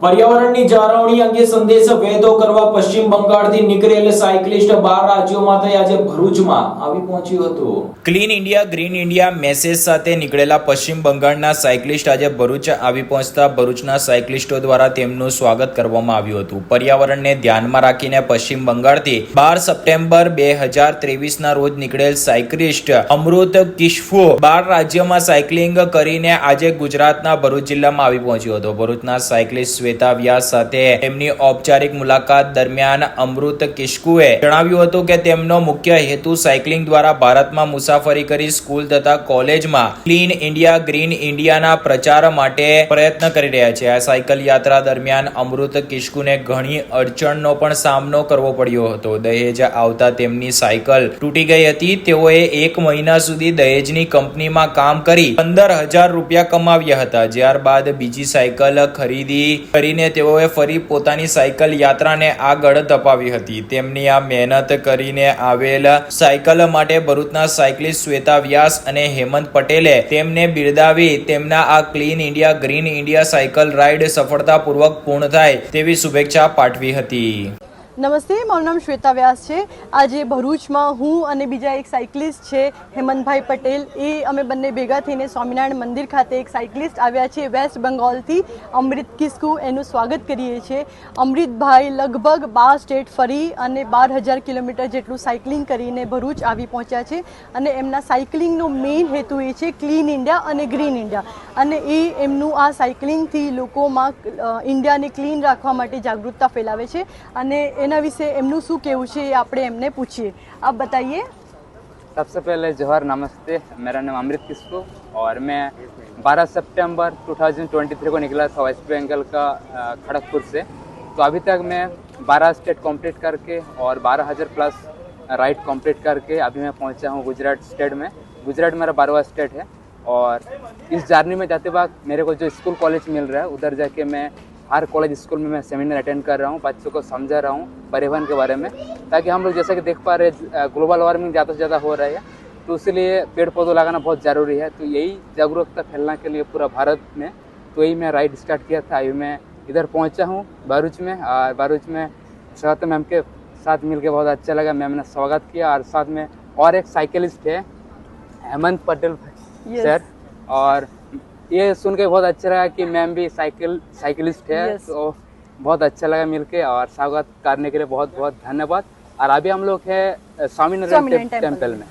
પર્યાવરણની જાળવણી અંગે સંદેશ વહેતો કરવા પશ્ચિમ બંગાળથી નીકળેલ સાયકલિસ્ટ બાર રાજ્યોમાંથી આજે ભરૂચમાં આવી પહોંચ્યું હતું. Clean India, green India message સાથે નીકળેલા પશ્ચિમ બંગાળના સાયકલિસ્ટ આજે ભરૂચ આવી પહોંચતા ભરૂચના સાયકલિસ્ટો દ્વારા તેમનું સ્વાગત કરવામાં આવ્યું હતું. પર્યાવરણને ધ્યાનમાં રાખીને પશ્ચિમ બંગાળથી બાર સપ્ટેમ્બર બે હજાર ત્રેવીસના રોજ નીકળેલ સાયકલિસ્ટ અમૃત કિશફો બાર રાજ્યમાં સાયકલિંગ કરીને આજે ગુજરાતના ભરૂચ જિલ્લામાં આવી પહોંચ્યો હતો. ભરૂચના સાયકલિસ્ટ શ્વેતા વ્યાસ સાથે તેમની ઔપચારિક મુલાકાત દરમિયાન અમૃત કિશ્કુએ જણાવ્યું હતું કે તેમનો મુખ્ય હેતુ સાયકલિંગ દ્વારા ભારતમાં મુસાફરી કરી સ્કૂલ તથા કોલેજમાં ક્લીન ઇન્ડિયા, ગ્રીન ઇન્ડિયાના પ્રચાર માટે પ્રયત્ન કરી રહ્યા છે. આ સાયકલ યાત્રા દરમિયાન અમૃત કિશ્કુને ઘણી અડચણનો પણ સામનો કરવો પડ્યો હતો. દહેજ આવતા તેમની સાયકલ તૂટી ગઈ હતી. તેઓએ એક મહિના સુધી દહેજની કંપનીમાં કામ કરી પંદર હજાર રૂપિયા કમાવ્યા હતા. ત્યારબાદ બીજી સાયકલ ખરીદી કરીને તેઓએ ફરી પોતાની સાયકલ યાત્રાને આગળ ધપાવી હતી. તેમની આ મહેનત કરીને આવેલ સાયકલ માટે ભરૂચના સાયકલિસ્ટ શ્વેતા વ્યાસ અને હેમંત પટેલે તેમને બિરદાવી તેમના આ clean India, green India cycle ride સફળતાપૂર્વક પૂર્ણ થાય તેવી શુભેચ્છા પાઠવી હતી. નમસ્તે, મારું નામ શ્વેતા વ્યાસ છે. આજે ભરૂચમાં હું અને બીજા એક સાયકલિસ્ટ છે, હેમંતભાઈ પટેલ. એ અમે બંને ભેગા થઈને સ્વામિનારાયણ મંદિર ખાતે એક સાયકલિસ્ટ આવ્યા છે વેસ્ટ બંગાળથી અમૃત કિસ્કુ. એનું સ્વાગત કરીએ છીએ. અમૃતભાઈ લગભગ બાર સ્ટેટ ફરી અને બાર હજાર કિલોમીટર જેટલું સાયકલિંગ કરીને ભરૂચ આવી પહોંચ્યા છે અને એમના સાયકલિંગનો મેઇન હેતુ એ છે ક્લીન ઇન્ડિયા અને ગ્રીન ઇન્ડિયા અને એ એમનું આ સાયકલિંગથી લોકોમાં ઇન્ડિયાને ક્લીન રાખવા માટે જાગૃતતા ફેલાવે છે અને એના વિશે એમનું શું કહેવું છે એ આપણે એમને પૂછીએ આપ બતાઈએ सबसे पहले जोहर नमस्ते मेरा नाम अमृत किस्कू और मैं 12 सितंबर 2023 को निकला था वेस्ट बंगाल का अ, खड़गपुर से तो अभी तक मैं 12 स्टेट कंप्लीट करके और 12,000 प्लस राइड कंप्लीट करके अभी मैं पहुंचा हूं गुजरात स्टेट में गुजरात मेरा बारहवा स्टेट है और इस जर्नी में जाते वक्त मेरे को जो स्कूल कॉलेज मिल रहा है उधर जाके मैं हर कॉलेज स्कूल में मैं सेमिनार अटेंड कर रहा हूँ बच्चों को समझा रहा हूँ परिवहन के बारे में ताकि हम लोग जैसा कि देख पा रहे ग्लोबल वार्मिंग ज़्यादा से ज़्यादा हो रहा है तो इसलिए पेड़ पौधे लगाना बहुत ज़रूरी है। तो यही जागरूकता फैलने के लिए पूरा भारत में तो यही मैं राइड स्टार्ट किया था। अभी मैं इधर पहुँचा हूँ भरूच में और भरूच में स्वागत मैम के साथ मिलके बहुत अच्छा लगा। मैम ने स्वागत किया और साथ में और एक साइकिलिस्ट है हेमंत पटेल Yes. सर और ये सुन के बहुत अच्छा लगा कि मैम भी साइकिल साइकिलिस्ट है Yes. तो बहुत अच्छा लगा मिलके और स्वागत करने के लिए बहुत बहुत धन्यवाद और अभी हम लोग है स्वामीनारायण टेंपल में